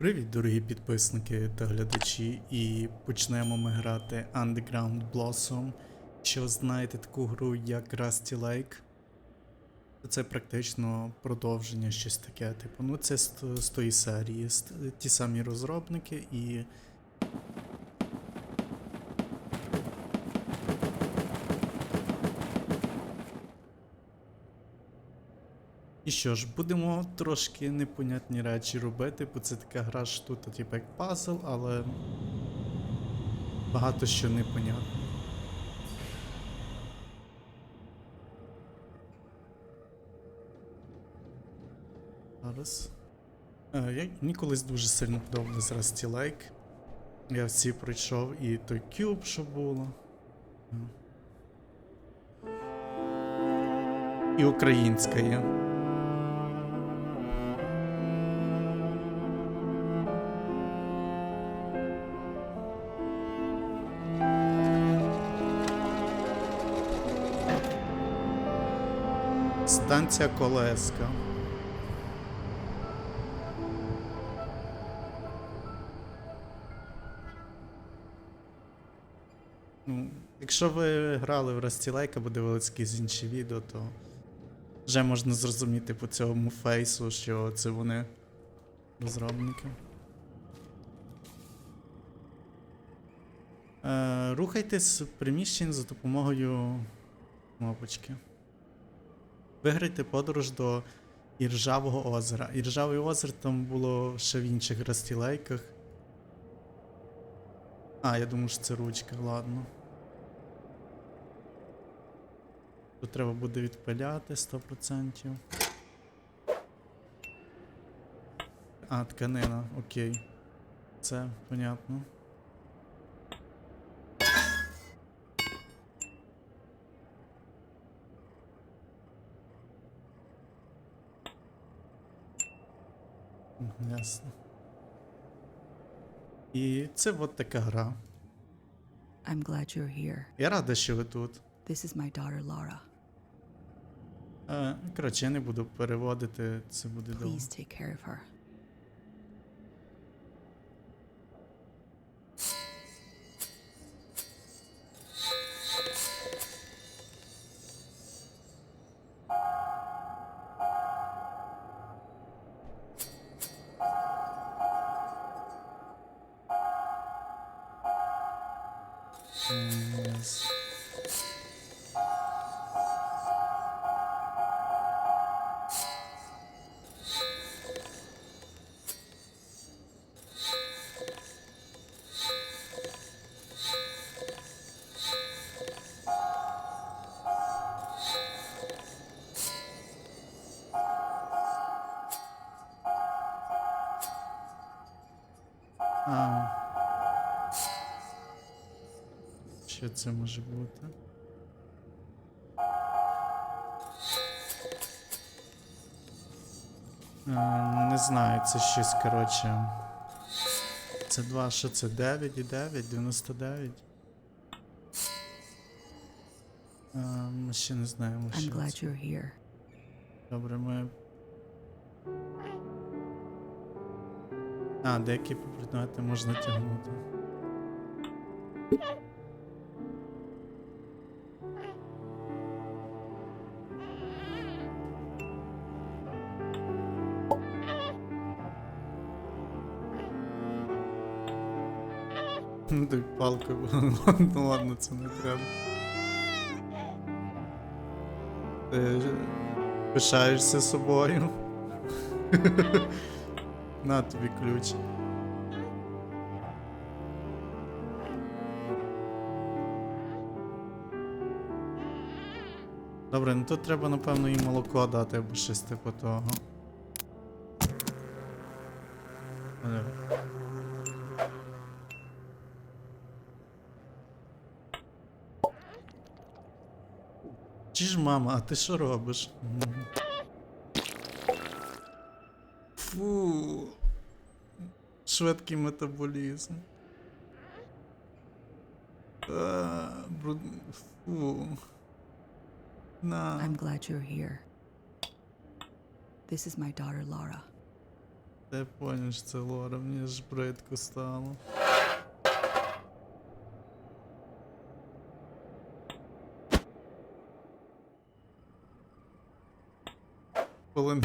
Привіт, дорогі підписники та глядачі, і почнемо ми грати Underground Blossom. Що знаєте таку гру як Rusty Lake? Це практично продовження щось таке. Типу, ну це з, з тої серії. Ті самі розробники і. Що ж, будемо трошки непонятні речі робити, бо це така гра ж тут, типу як пазл, але багато що непонятно. Зараз. Е, я, мені дуже сильно подобався Rusty Lake. Я всі пройшов і той кюб, що було. І українська є. Станція Колеска. Ну, якщо ви грали в Lake або дивились якісь інші відео, то вже можна зрозуміти по цьому фейсу, що це вони розробники. Е, рухайтесь приміщень за допомогою кнопочки. Виграйте подорож до Іржавого озера. Іржаве озеро там було ще в інших растілейках. А, я думаю, що це ручка, ладно. Тут треба буде відпиляти 100%. А, тканина, окей. Це понятно. Ясно. І це от така гра. I'm glad you're here. Я рада, що ви тут. This is my daughter Laura. Е, коротше, я не буду переводити, це буде довго. Please take care of her. Що це може бути? Е, Не знаю, це щось, коротше. Це 2, що це 9 і 9, 99. Е, Ми ще не знаємо, I'm що glad це. you're here. Добре, ми. А, деякі предмети можна тягнути. Ну, Ти палкою. Ну ладно, це не треба. Ти пишаєшся собою. На тобі ключ. Добре, ну тут треба, напевно, їй молоко дати або щось типу того. Чи ж мама, а ти що робиш? Фу. Швидкий метаболізм. Бруд... Фу. На. I'm glad you're here. This is my daughter Laura. Ти поняв, що це Лора, мені ж бридко стало. Полин.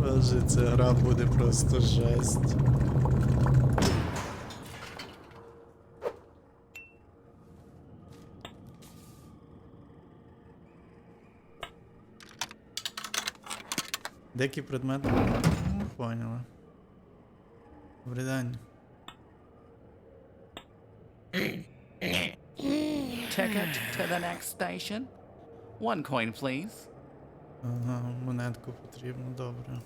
Боже, ця гра буде просто жесть. Деякі предмети. Ну, поняли. Добрий день. Ticket to the next station. One coin, please. Ага, монетку потрібно, добре.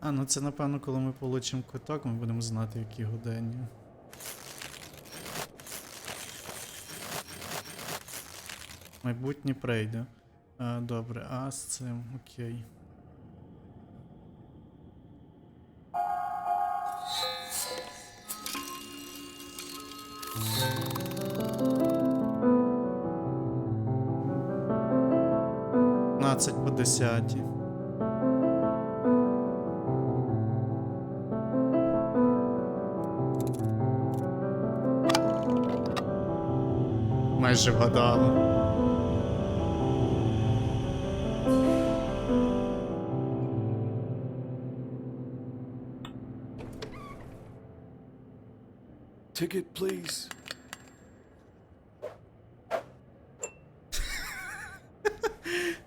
А, ну це напевно, коли ми получимо квиток, ми будемо знати, які годині. Майбутнє прийде. А, добре, а з цим, окей. Надцять по десятій. Майже вгадали. Ticket, please.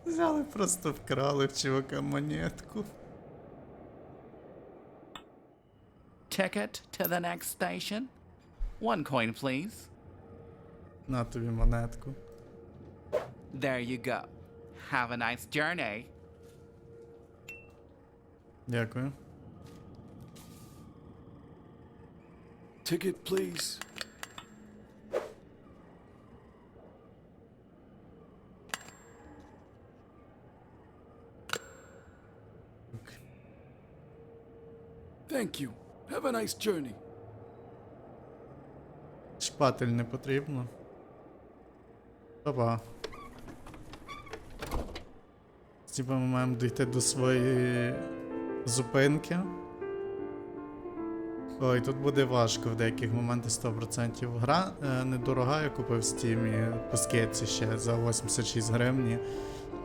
Взяли, просто вкрали в чувака монетку. Ticket to the next station. One coin, please. На тобі монетку. There you go. Have a nice journey. Дякую. Ticket, please. Thank you. Have a nice journey. Шпатель не потрібно. Опа. Типа ми маємо дійти до своєї зупинки. Ой, тут буде важко в деяких моментах 100%. Гра е, недорога, я купив в Steam по скетці ще за 86 гривні.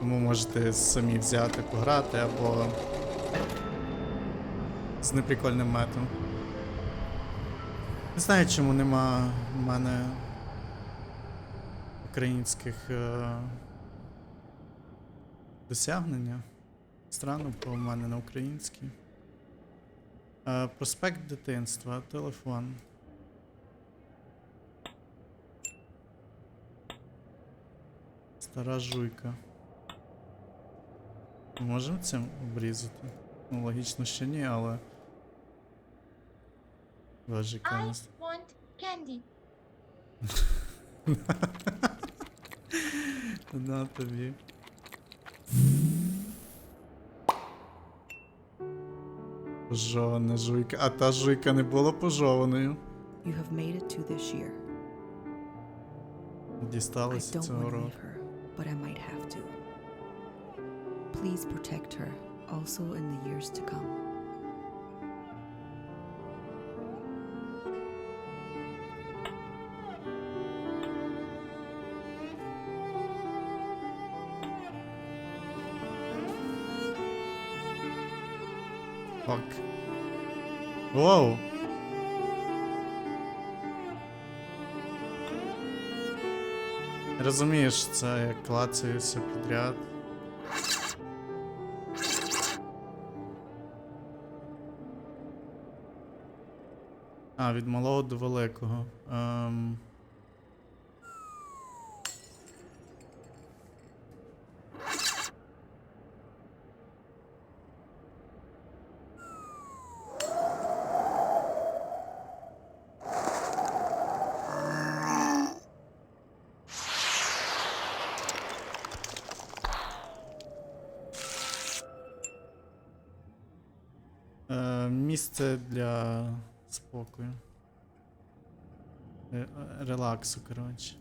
Тому можете самі взяти, пограти або з неприкольним метом. Не знаю, чому нема в мене українських е... досягнення. Странно, бо в мене на українській. Е, проспект дитинства, телефон. Стара жуйка. Ми Можемо цим обрізати? Ну, логічно, що ні, але. Яка у I нас- want candy. На тобі. Пожована жуйка. А та жуйка не була пожованою. You have made it to this year. Дісталася цього року. but I might have to. Please protect her, also in the years to come. Фак. Воу. Розумієш, це як клацаюся підряд. А, від малого до великого. Ем... Е, місце для спокою. Ре- релаксу, коротше.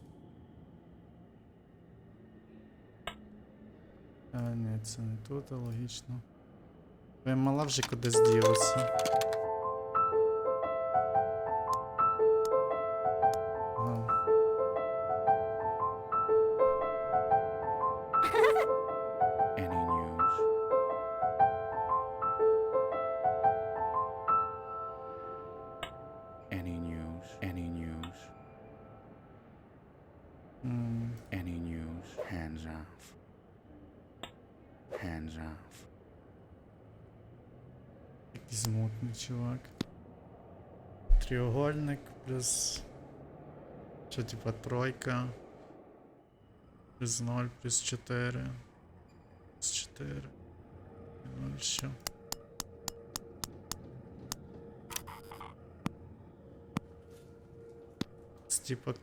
А, ні, це не тут, а логічно. Твоя мала вже кудись ділася. Чувак. Треугольник плюс. Що типа тройка. Плюс 0, плюс 4. Плюс 4. 0 що. Типа.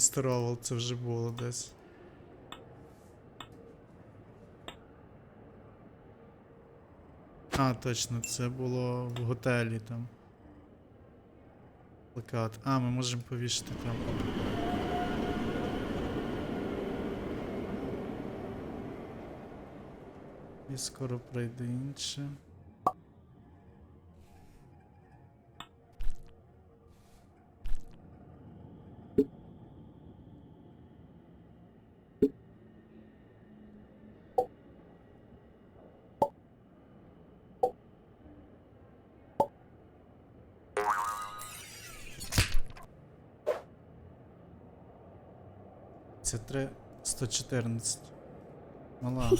Містер Овал, це вже було десь. А, точно, це було в готелі там. Плакат. А, ми можемо повішати там. І скоро прийде інше. Це три 114. Мала.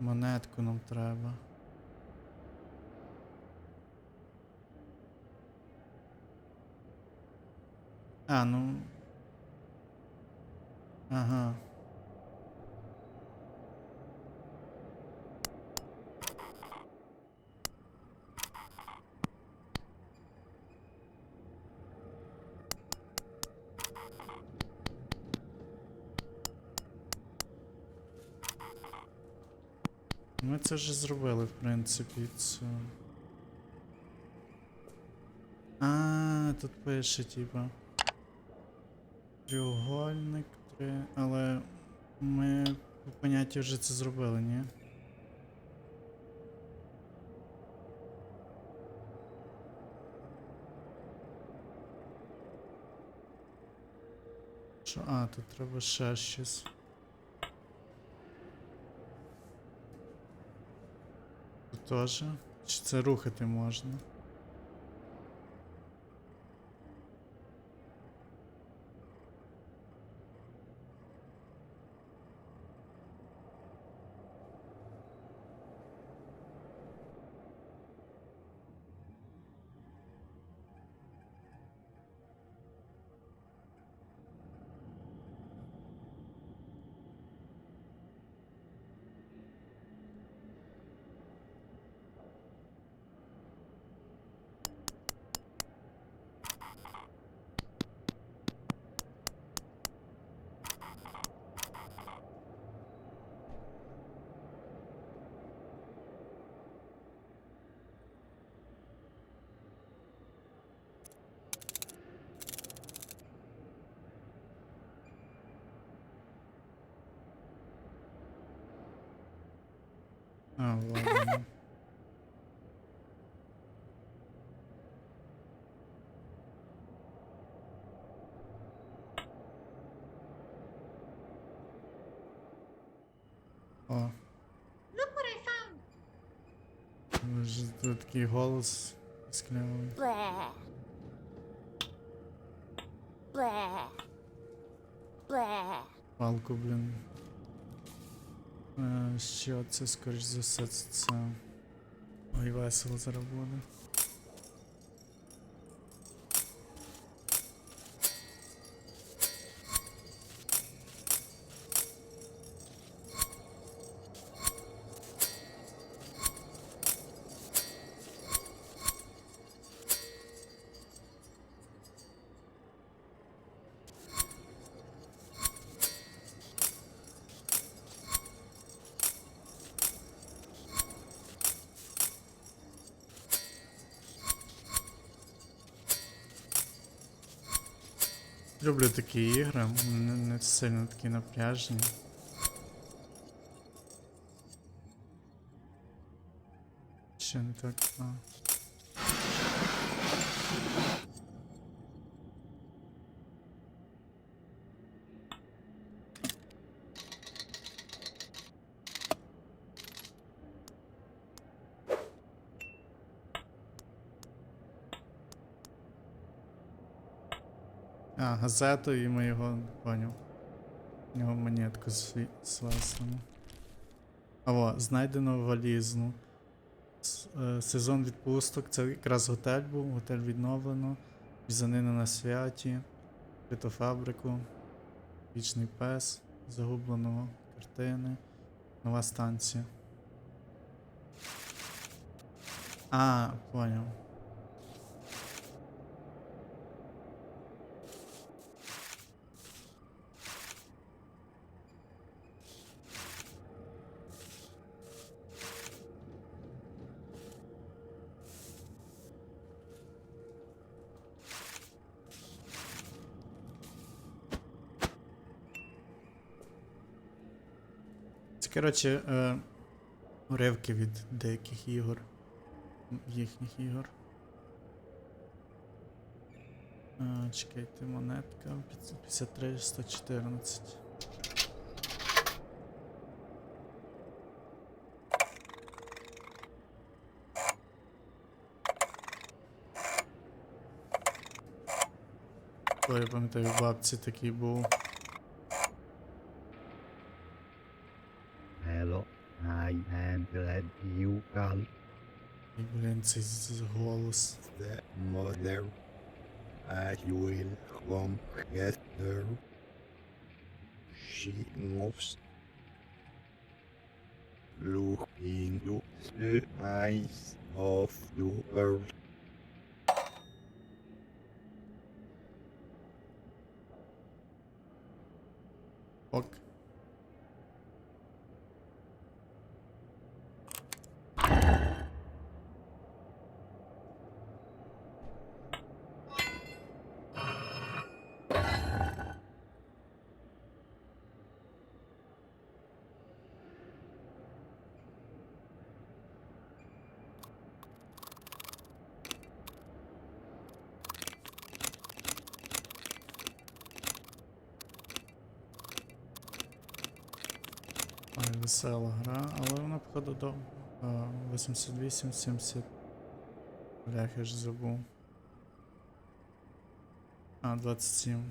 Монетку нам треба. А, ну. Ага. Ми це вже зробили, в принципі, це. А, тут пише, типа. Треугольник, три. Але ми по понятті вже це зробили, ні? Що? А, тут треба ще щось. Теж? Чи це рухати можна? Oh, Allah'ım. oh. Look what I found. There's just the keyholes. Exclamam. Bleh. Bleh. Bleh. Balkoblin. Що це, скоріш за все, це. це. Ой, весело зараз буде. Люблю такі ігри, не, сильно такі напряжені. Ще не так. А. А, газету і ми його поняв. У нього монетку. А во, знайдено валізну. Е, Сезон відпусток. Це якраз готель був, готель відновлено. Візанина на святі. Відкрито. Вічний пес. Загубленого картини. Нова станція. А, поняв. Коротше, е, уривки від деяких ігор. Їхніх ігор. Е, чекайте, монетка 53 114. Ой, я пам'ятаю, в бабці такий був. you called І, блін, цей з- з- голос. the mother. I will come get her. She moves. Look into the eyes of the earth. Ок. Весела гра, але вона походу до а, 88, 70. Блях, я ж забув. А, 27.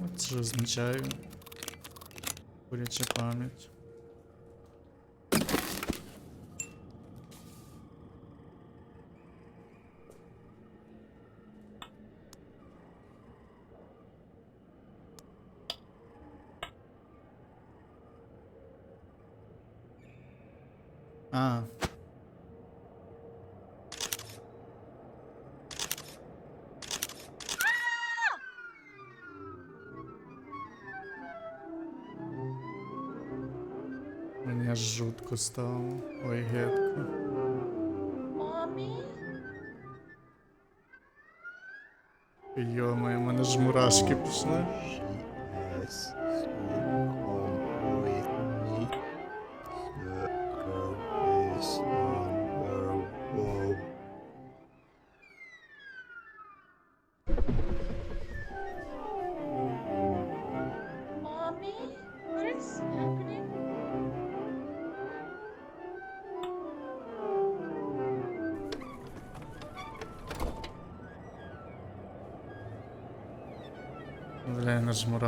От що означає. Куряча пам'ять. А. Мені аж жутко стало. Ой, гидко. Mommy? Йо-моє, мене ж мурашки пішли. She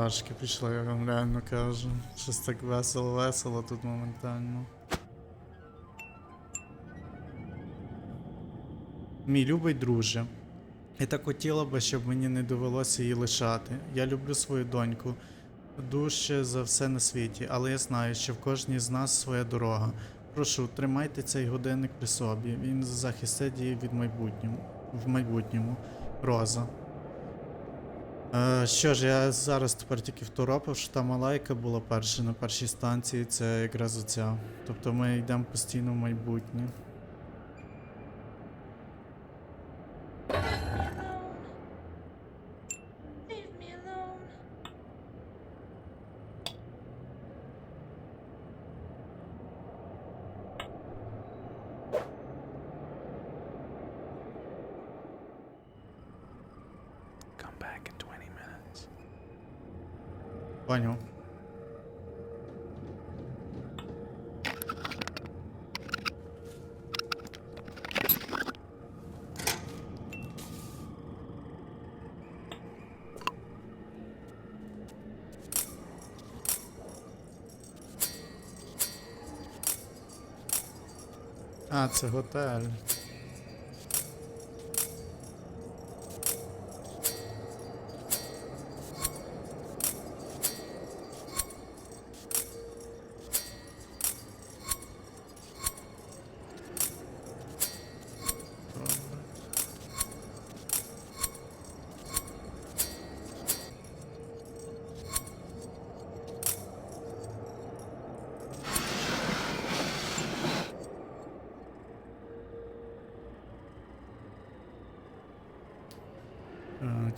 мурашки пішли, я вам реально кажу. Щось так весело-весело тут моментально. Мій любий друже. Я так хотіла би, щоб мені не довелося її лишати. Я люблю свою доньку дужче за все на світі, але я знаю, що в кожній з нас своя дорога. Прошу, тримайте цей годинник при собі. Він захистить її від майбутньому. В майбутньому. Роза. Е, що ж, я зараз тепер тільки второпав, що та малайка була перша на першій станції, це якраз оця. Тобто ми йдемо постійно в майбутнє. Leave me alone. Come back in 20 minutes. Поняв. А, це готель.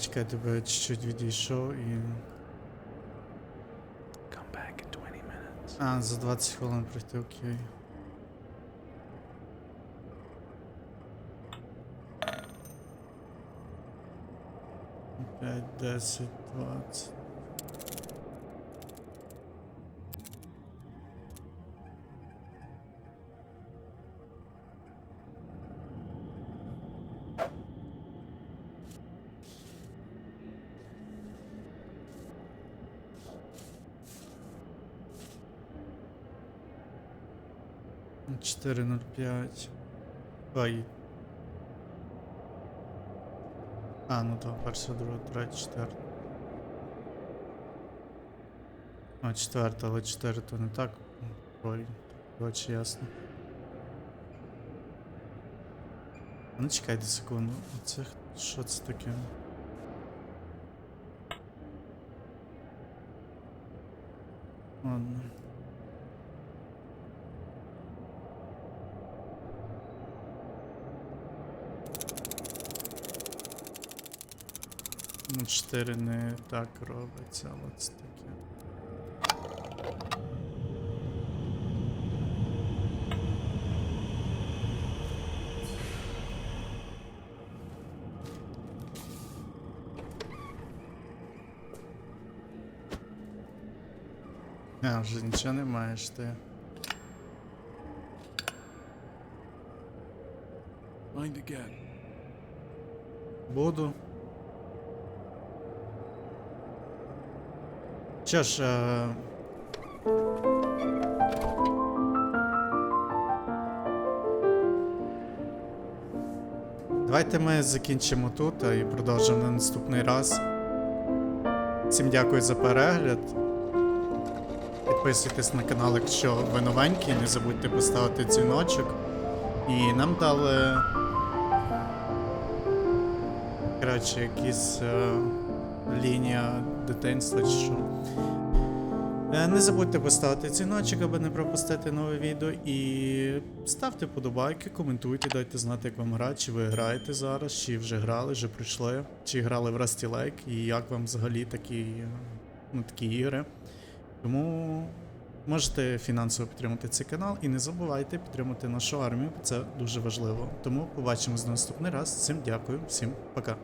Чекай, тебе чуть-чуть відійшов і. Come back in 20 minutes. А, за 20 хвилин прийти, окей. П'ять, десять, двадцять. Чотири нуль п'ять. А, ну то перша, друга, третя, четверта. А, четверта, але чотири то не так. Ой, очі ясно. Ну чекайте секунду. Це що це таке? Ладно. Ну, 4 не так робиться, але це таке. А, вже нічого не маєш ти. Mind again. Буду. Що ж, е... Давайте ми закінчимо тут і продовжимо на наступний раз. Всім дякую за перегляд. Підписуйтесь на канал, якщо ви новенькі, не забудьте поставити дзвіночок. І нам дали Коротше, якісь е, лінія дитинства чи що. Е, не забудьте поставити дзвіночок, аби не пропустити нове відео. І ставте подобайки, коментуйте, дайте знати, як вам грати, чи ви граєте зараз, чи вже грали, вже прийшли, чи грали в Rusty Lake, і як вам взагалі такі, ну, такі ігри. Тому можете фінансово підтримати цей канал і не забувайте підтримати нашу армію, це дуже важливо. Тому побачимось на наступний раз. Всім дякую, всім пока.